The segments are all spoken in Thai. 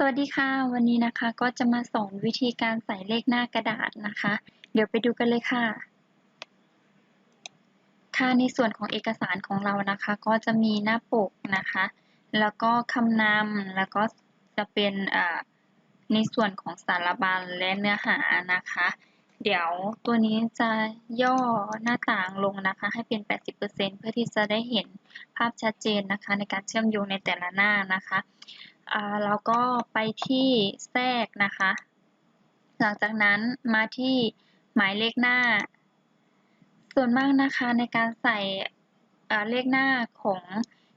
สวัสดีค่ะ วันนี้นะคะก็จะมาสอนวิธีการใส่เลขหน้ากระดาษนะคะ เดี๋ยวไปดูกันเลยค่ะ ค่ะในส่วนของเอกสารของเรานะคะ ก็จะมีหน้าปกนะคะ แล้วก็คำนำแล้วก็จะเป็นในส่วนของสารบัญและเนื้อหานะคะ เดี๋ยวตัวนี้จะย่อหน้าต่างลงนะคะ ให้เป็น 80%เพื่อที่จะได้เห็นภาพชัดเจนนะคะ ในการเชื่อมโยงในแต่ละหน้านะคะ แล้วก็ไปที่แทรกนะคะ หลังจากนั้นมาที่หมายเลขหน้า ส่วนมากนะคะในการใส่เลขหน้าของ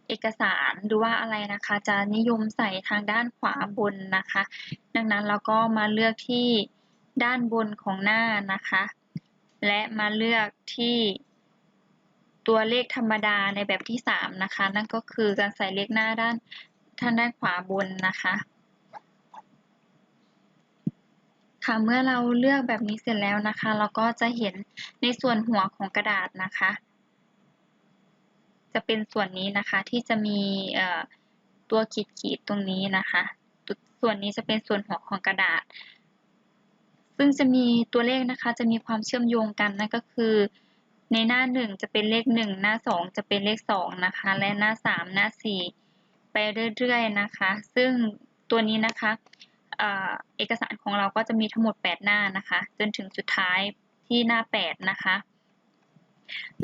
เอกสารหรือว่าอะไรนะคะ จะนิยมใส่ทางด้านขวาบนนะคะ ดังนั้นเราก็มาเลือกที่ด้านบนของหน้านะคะ และมาเลือกที่ตัวเลขธรรมดาในแบบที่ 3 นะคะ นั่นก็คือการใส่เลขหน้าด้าน ทางด้านขวาบนนะคะค่ะเมื่อเราเลือกแบบนี้เสร็จแล้วนะคะ เราก็จะเห็นในส่วนหัวของกระดาษนะคะ จะเป็นส่วนนี้นะคะที่จะมีตัวขีดขีดตรงนี้นะคะ ส่วนนี้จะเป็นส่วนหัวของกระดาษ ซึ่งจะมีตัวเลขนะคะ จะมีความเชื่อมโยงกันนั่นก็คือ ในหน้าหนึ่งจะเป็นเลขหนึ่งหน้าสองจะเป็นเลขสองนะคะ และหน้าสามหน้าสี่ ไปเรื่อยๆนะคะ ซึ่งตัวนี้นะคะเอกสารของเราก็จะมีทั้งหมด 8 หน้านะคะ จนถึงสุดท้ายที่หน้า 8 นะคะ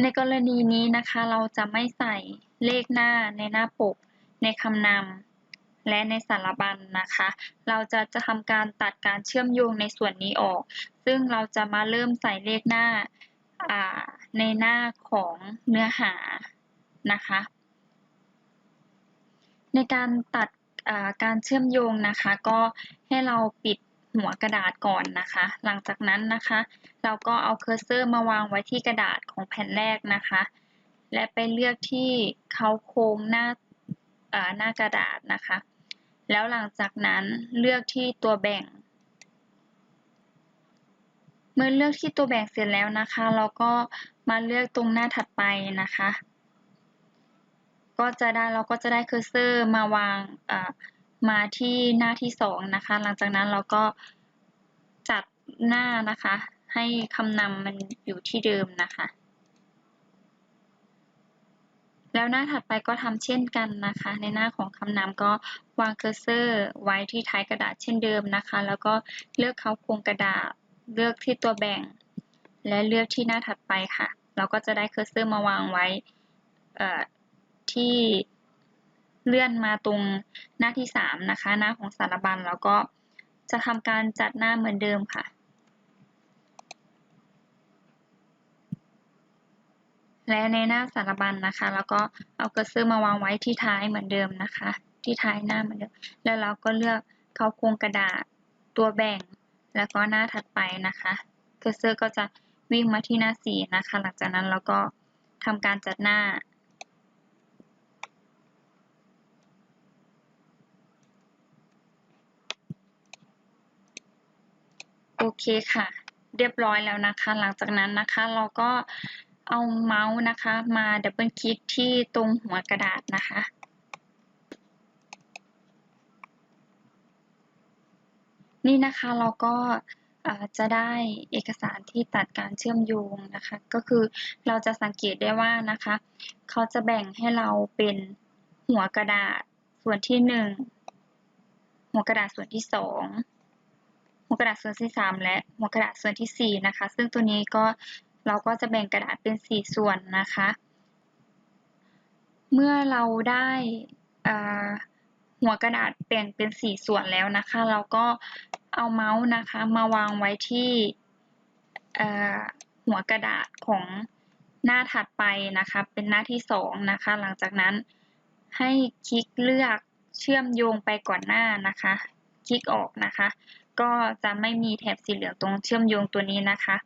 ในกรณีนี้นะคะเราจะไม่ใส่เลขหน้าในหน้าปก ในคำนำและในสารบัญนนะคะ เราจะจะทำการตัดการเชื่อมโยงในส่วนนี้ออก ซึ่งเราจะมาเริ่มใส่เลขหน้าในหน้าของเนื้อหานะคะ ในการตัดการเชื่อมโยงนะคะ ก็ให้เราปิดหัวกระดาษก่อนนะคะ หลังจากนั้นนะคะ เราก็เอาเคอร์เซอร์มาวางไว้ที่กระดาษของแผ่นแรกนะคะ และไปเลือกที่เขาโค้งหน้าหน้ากระดาษนะคะ แล้วหลังจากนั้นเลือกที่ตัวแบ่ง เมื่อเลือกที่ตัวแบ่งเสร็จแล้วนะคะ เราก็มาเลือกตรงหน้าถัดไปนะคะ ก็จะได้เราก็จะได้เคอร์เซอร์มาวางมาที่หน้าที่สองนะคะ หลังจากนั้นเราก็จัดหน้านะคะ ให้คำนำมันอยู่ที่เดิมนะคะ แล้วหน้าถัดไปก็ทำเช่นกันนะคะ ในหน้าของคำนำก็วางเคอร์เซอร์ไว้ที่ท้ายกระดาษเช่นเดิมนะคะ แล้วก็เลือกเขาโครงกระดาษเลือกที่ตัวแบ่ง และเลือกที่หน้าถัดไปค่ะ เราก็จะได้เคอร์เซอร์มาวางไว้ ที่เลื่อนมาตรงหน้าที่สามนะคะ หน้าของสารบัญแล้วก็จะทำการจัดหน้าเหมือนเดิมค่ะ และในหน้าสารบัญนนะคะ แล้วก็เอากระเซอร์มาวางไว้ที่ท้ายเหมือนเดิมนะคะ ที่ท้ายหน้าเหมือนเดิม แล้วเราก็เลือกเข้าโครงกระดาษตัวแบ่ง แล้วก็หน้าถัดไปนะคะกระเซอร์ก็จะวิ่งมาที่หน้าสีนะคะ หลังจากนั้นเราก็ทำการจัดหน้า เคค่ะ เรียบร้อยแล้วนะคะ หลังจากนั้นนะคะเราก็เอาเมาส์นะคะ มาดับเบิลคลิกที่ตรงหัวกระดาษนะคะนี่นะคะเราก็จะได้เอกสารที่ตัดการเชื่อมโยงนะคะ ก็คือเราจะสังเกตได้ว่านะคะเขาจะแบ่งให้เราเป็นหัวกระดาษส่วนที่หนึ่งหัวกระดาษส่วนที่สอง หัวกระดาษส่วนที่ 3 และหัวกระดาษส่วนที่ 4 นะคะ ซึ่งตัวนี้ก็เราก็จะแบ่งกระดาษเป็น 4 ส่วนนะคะ เมื่อเราได้หัวกระดาษแบ่งเป็น 4 ส่วนแล้วนะคะ เราก็เอาเมาส์นะคะมาวางไว้ที่หัวกระดาษของหน้าถัดไปนะคะ เป็นหน้าที่ 2 นะคะ หลังจากนั้นให้คลิกเลือกเชื่อมโยงไปก่อนหน้านะคะ คลิกออกนะคะ ก็จะไม่มีแถบสีเหลืองตรงเชื่อมโยงตัวนี้นะคะ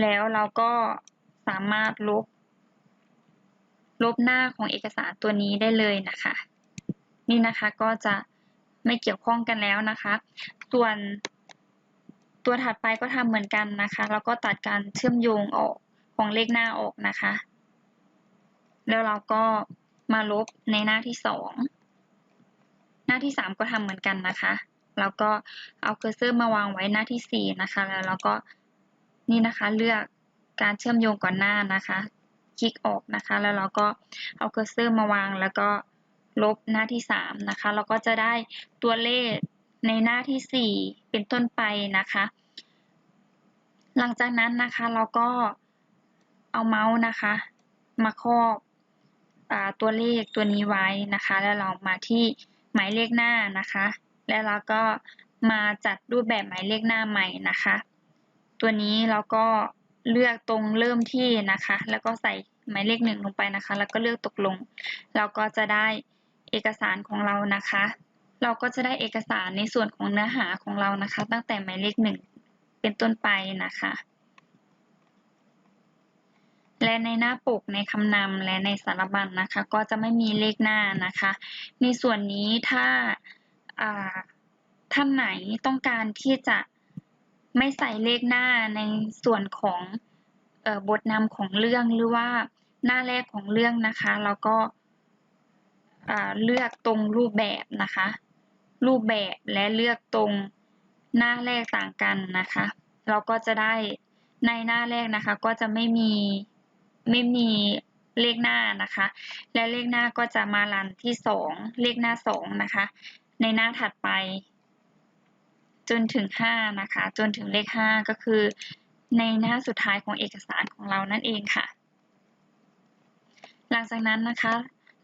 แล้วเราก็สามารถลบ ลบหน้าของเอกสารตัวนี้ได้เลยนะคะ นี่นะคะก็จะไม่เกี่ยวข้องกันแล้วนะคะ ส่วนตัวถัดไปก็ทำเหมือนกันนะคะ แล้วก็ตัดการเชื่อมโยงออกของเลขหน้าออกนะคะ แล้วเราก็มาลบในหน้าที่สองหน้าที่3ก็ทำเหมือนกันนะคะ แล้วก็เอาเคอร์เซอร์มาวางไว้หน้าที่ 4 นะคะ แล้วเราก็นี่นะคะเลือกการเชื่อมโยงก่อนหน้านะคะ คลิกออกนะคะ แล้วเราก็เอาเคอร์เซอร์มาวางแล้วก็ลบหน้าที่ 3 นะคะ เราก็จะได้ตัวเลขในหน้าที่ 4 เป็นต้นไปนะคะ หลังจากนั้นนะคะเราก็เอาเมาส์นะคะ มาครอบอตัวเลขตัวนี้ไว้นะคะ แล้วเรามาที่หมายเลขหน้านะคะ แล้วเราก็มาจัดรูปแบบหมายเลขหน้าใหม่นะคะ ตัวนี้เราก็เลือกตรงเริ่มที่นะคะ แล้วก็ใส่หมายเลขหนึ่งลงไปนะคะ แล้วก็เลือกตกลง เราก็จะได้เอกสารของเรานะคะ เราก็จะได้เอกสารในส่วนของเนื้อหาของเรานะคะ ตั้งแต่หมายเลขหนึ่งเป็นต้นไปนะคะ และในหน้าปกในคำนำและในสารบัญนนะคะ ก็จะไม่มีเลขหน้านะคะ ในส่วนนี้ถ้าอ่า ท่านไหนต้องการที่จะไม่ใส่เลขหน้าในส่วนของออบทนำของเรื่องหรือว่าหน้าแรกของเรื่องนะคะ แล้วก็เลือกตรงรูปแบบนะคะ รูปแบบและเลือกตรงหน้าแรกต่างกันนะคะ เราก็จะได้ในหน้าแรกนะคะ ก็จะไม่มีไม่มีเลขหน้านะคะ และเลขหน้าก็จะมารันที่สองเลขหน้าสองนะคะ ในหน้าถัดไป จนถึงห้านะคะ จนถึงเลขห้าก็คือ ในหน้าสุดท้ายของเอกสารของเรานั่นเองค่ะ หลังจากนั้นนะคะ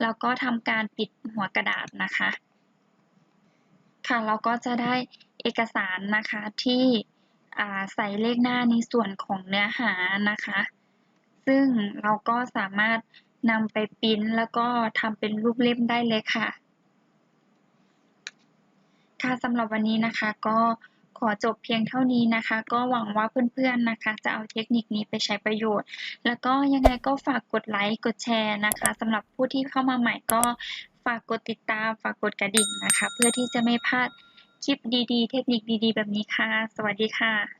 เราก็ทำการปิดหัวกระดาษนะคะ ค่ะเราก็จะได้เอกสารนะคะที่ใส่เลขหน้าในส่วนของเนื้อหานะคะ ซึ่งเราก็สามารถนำไปปริ้นแล้วก็ทำเป็นรูปเล่มได้เลยค่ะ ค่ะสำหรับวันนี้นะคะก็ขอจบเพียงเท่านี้นะคะ ก็หวังว่าเพื่อนๆนะคะ จะเอาเทคนิคนี้ไปใช้ประโยชน์ แล้วก็ยังไงก็ฝากกดไลค์กดแชร์นะคะสำหรับผู้ที่เข้ามาใหม่ก็ฝากกดติดตาม ฝากกดกระดิ่งนะคะ เพื่อที่จะไม่พลาดคลิปดีๆ เทคนิคดีๆ แบบนี้ค่ะ สวัสดีค่ะ